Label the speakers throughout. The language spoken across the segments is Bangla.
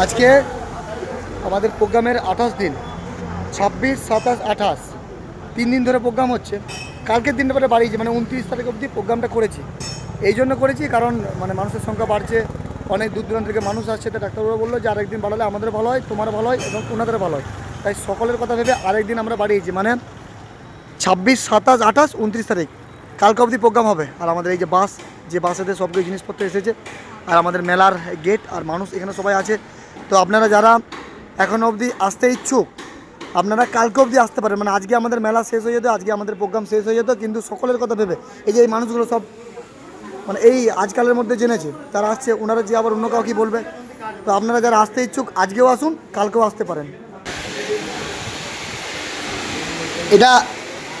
Speaker 1: আজকে আমাদের প্রোগ্রামের আঠাশ দিন, ছাব্বিশ, সাতাশ, আঠাশ, তিন দিন ধরে প্রোগ্রাম হচ্ছে। কালকের দিনটা পরে বাড়িয়েছি মানে উনত্রিশ তারিখ অবধি প্রোগ্রামটা করেছি। এই জন্য করেছি কারণ মানে মানুষের সংখ্যা বাড়ছে, অনেক দূর দূরান্ত থেকে মানুষ আসছে। তো ডাক্তারবাবু বলল যে আরেকদিন বাড়ালে আমাদের ভালো হয় তোমার ভালো হয় এবং ওনাদের ভালো হয়। তাই সকলের কথা ভেবে আরেকদিন আমরা বাড়িয়েছি মানে ছাব্বিশ, সাতাশ, আঠাশ, উনত্রিশ তারিখ। কালকে অবধি প্রোগ্রাম হবে। আর আমাদের এই যে বাস, যে বাসেতে সব কিছু জিনিসপত্র এসেছে, আর আমাদের মেলার গেট আর মানুষ এখানে সবাই আছে। তো আপনারা যারা এখনও অবধি আসতে ইচ্ছুক, আপনারা কালকে অবধি আসতে পারেন। মানে আজকে আমাদের মেলা শেষ হয়ে যেত, আজকে আমাদের প্রোগ্রাম শেষ হয়ে যেত, কিন্তু সকলের কথা ভেবে এই যে এই মানুষগুলো সব মানে এই আজকালের মধ্যে জেনেছে, তারা আসছে, ওনারা যে আবার অন্য কাউ কি বলবে। তো আপনারা যারা আসতে ইচ্ছুক, আজকেও আসুন, কালকেও আসতে পারেন। এটা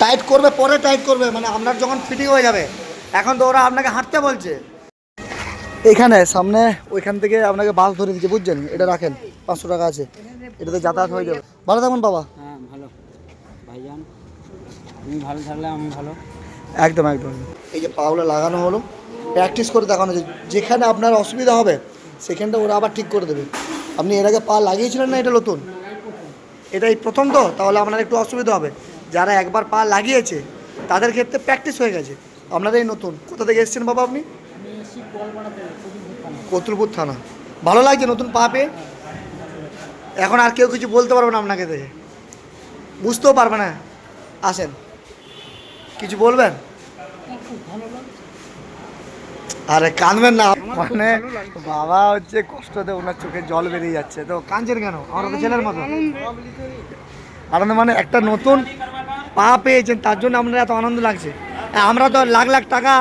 Speaker 1: টাইট করবে, পরে টাইট করবে মানে আপনার যখন ফিটিং হয়ে যাবে, এখন তো ওরা আপনাকে হাঁটতে বলছে। এখানে সামনে ওইখান থেকে আপনাকে বাস ধরে দিচ্ছে বুঝছেন? এটা রাখেন পাঁচশো টাকা আছে। এটাতে যাতায়াত হয়ে যাবে। ভালো থাকুন বাবা।
Speaker 2: হ্যাঁ ভালো। ভাইজান তুমি ভালো থাকলে আমি ভালো।
Speaker 1: একদম একদম। এই যে পাগুলো লাগানো হলো প্র্যাকটিস করে দেখানো হচ্ছে যেখানে আপনার অসুবিধা হবে সেখানটা ওরা আবার ঠিক করে দেবে। আপনি এর আগে পা লাগিয়েছিলেন না এটা নতুন? এটাই প্রথম তো তাহলে আপনার একটু অসুবিধা হবে। যারা একবার পা লাগিয়েছে তাদের ক্ষেত্রে প্র্যাকটিস হয়ে গেছে। আপনাদের এই নতুন। কোথা থেকে এসেছেন বাবা আপনি? কতুলপুর থানা। ভালো লাগছে নতুন পা পেয়ে? এখন আর কেউ কিছু বলতে পারবে না আপনাকে দেখে। বুঝতেও পারবে না। আসেন। কিছু বলবেন? আরে কাঁদবেন না। মানে বাবা হচ্ছে কষ্টতে ওনার চোখে জল বেরিয়ে যাচ্ছে। তো কাঁদছেন কেন? আমার ছেলের মতো। আনন্দ মানে একটা নতুন পা পেয়েছেন তার জন্য আপনার এত আনন্দ লাগছে। আমরা তো লাখ লাখ টাকা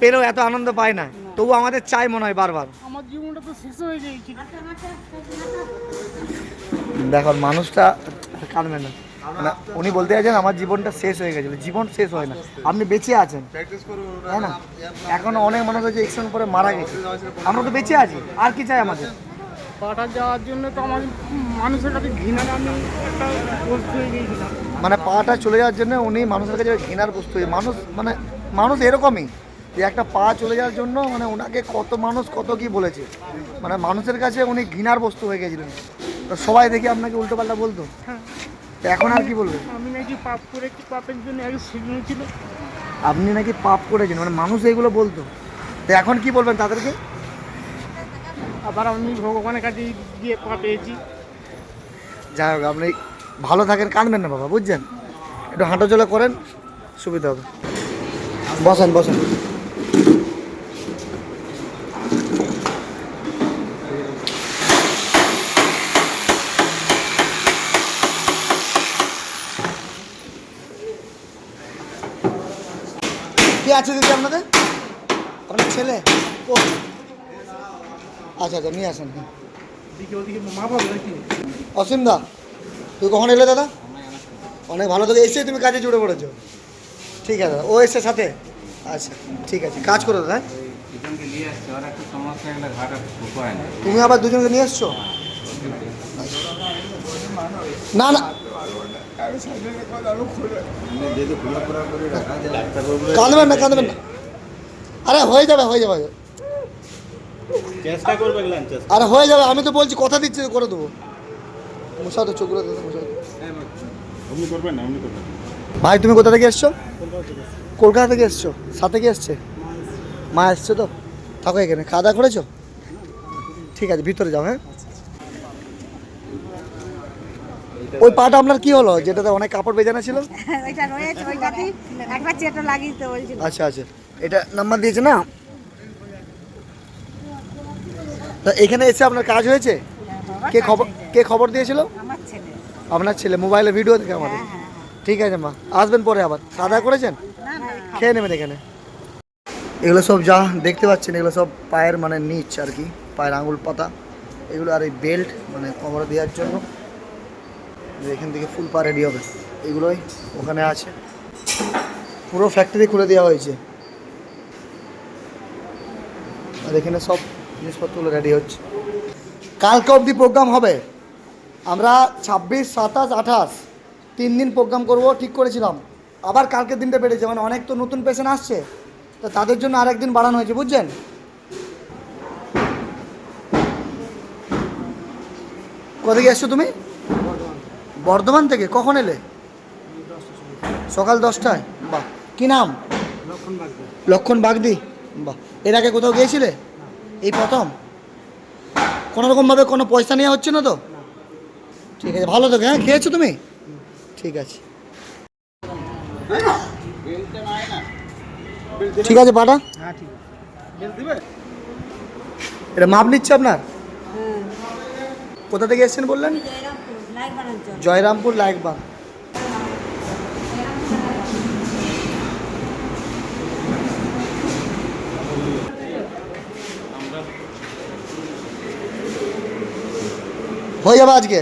Speaker 1: পেলেও এত আনন্দ পাই না। তবু আমাদের চাই মনে হয় বারবার।
Speaker 3: আমার জীবনটা তো শেষ হয়ে গিয়েছিল
Speaker 1: দেখুন মানুষটা কাঁদবেন না। মানে উনি বলতে চাইছেন আমার জীবনটা শেষ হয়ে গেছিল জীবন শেষ হয় না। আপনি বেঁচে আছেন। তাই না? এখনও অনেক মানুষ আছে এক্সিডেন্ট করে মারা গেছে। আমরা তো বেঁচে আছি। আর কি চাই আমাদের?
Speaker 3: পাটা যাওয়ার জন্য তো আমার মানুষের কাছে ঘৃণা আমি একটা বস্তু হয়ে গিয়েছিলাম।
Speaker 1: মানে পাটা চলে যাওয়ার জন্য উনি মানুষের কাছে ঘৃণার বস্তু হয়ে- মানুষ মানে মানুষ এরকমই। যে একটা পা চলে যাওয়ার জন্য মানে ওনাকে কত মানুষ কত কি বলেছে। মানে মানুষের কাছে উনি ঘৃণার বস্তু হয়ে গেছিলেন। তো সবাই দেখি আপনাকে উল্টো পাল্টা বলতো?
Speaker 3: হ্যাঁ।
Speaker 1: এখন আর কি বলবেন
Speaker 3: আমি নাকি পাপ করেছি পাপের জন্য ছিল
Speaker 1: আপনি নাকি পাপ করেছেন মানে মানুষ এগুলো বলতো। তো এখন কি বলবেন তাদেরকে?
Speaker 3: আবার আমি ভগবানের কাছে গিয়ে পা পেয়েছি।
Speaker 1: যাই হোক আপনি ভালো থাকেন কাঁদবেন না বাবা বুঝছেন? একটু হাঁটাচলা করেন সুবিধা হবে। বসেন বসেন। কে আছে দিদি আপনাদের? আপনার ছেলে? ও। আচ্ছা আচ্ছা নিয়ে আসেন। অসীম দা তুই কখন এলে দাদা? অনেক ভালো থেকে এসে তুমি কাজে জুড়ে পড়েছো। ঠিক আছে দাদা ও এসে সাথে? আচ্ছা ঠিক আছে কাজ করো দাদা হ্যাঁ? তুমি আবার দুজনকে নিয়ে এসছো? না না। কাঁদবেন না কাঁদবেন না। আরে হয়ে যাবে হয়ে যাবে
Speaker 4: চেষ্টা করবে
Speaker 1: আরে হয়ে যাবে আমি তো বলছি কথা দিচ্ছি করে দেবো। মশা তো
Speaker 4: অমনি করবেন না করবেন
Speaker 1: ভাই তুমি কোথা থেকে এসছো? কলকাতা থেকে এসছো? সাথে কি এসছে? মা এসছো তো? থাকো এখানে খাওয়া দাওয়া করেছ? ঠিক আছে ভিতরে যাও হ্যাঁ? ওই পাটা আপনার কি হলো? যেটাতে অনেক কাপড় বেজানো ছিল?
Speaker 5: ওইটা রয়েছে ওইটাতেই একবার চেটো লাগিয়ে দিতে বলছিল।
Speaker 1: আচ্ছা আচ্ছা। এটা নাম্বার দিয়েছে না? তা এখানে এসে আপনার কাজ হয়েছে? কে খবর কে খবর দিয়েছিল?
Speaker 5: আমার ছেলে।
Speaker 1: আপনার ছেলে মোবাইলে ভিডিও দেখে আমাদের।
Speaker 5: হ্যাঁ হ্যাঁ
Speaker 1: ঠিক আছে মা। আসবেন পরে আবার। খাওয়া করেছেন? খেয়ে নেবেন এখানে। এগুলো সব যা দেখতে পাচ্ছেন এগুলো সব পায়ের মানে নিচ আর কি পায়ের আঙুল পাতা। এগুলো আর এই বেল্ট মানে কোমরে দেওয়ার জন্য। এখান থেকে ফুল পা রেডি হবে। এগুলোই ওখানে আছে। পুরো ফ্যাক্টরি খুলে দেওয়া হয়েছে। আর এখানে সব জিনিসপত্রগুলো রেডি হচ্ছে। কালকে অবধি প্রোগ্রাম হবে। আমরা ছাব্বিশ, সাতাশ, আঠাশ তিন দিন প্রোগ্রাম করব, ঠিক করেছিলাম। আবার কালকের দিনটা বেড়েছে মানে অনেক তো নতুন পেশেন্ট আসছে। তো তাদের জন্য আরেক দিন বাড়ানো হয়েছে, বুঝছেন? কোথা থেকে এসছো তুমি? বর্ধমান থেকে? কখন এলে? সকাল দশটায়? বাহ। কি নাম?
Speaker 2: লক্ষণ বাগদি।
Speaker 1: বাহ। এর আগে কোথাও গিয়েছিলে? এই প্রথম? কোনো রকমভাবে কোনো পয়সা নেওয়া হচ্ছে না তো? ঠিক আছে, ভালো থেকে হ্যাঁ খেয়েছো তুমি? ঠিক আছে। ঠিক আছে, পাটা? এটা মাপ নিচ্ছে আপনার? কোথা থেকে এসেছেন বললেন? জয়রামপুর লাইকবাগ হয়ে যাবে আজকে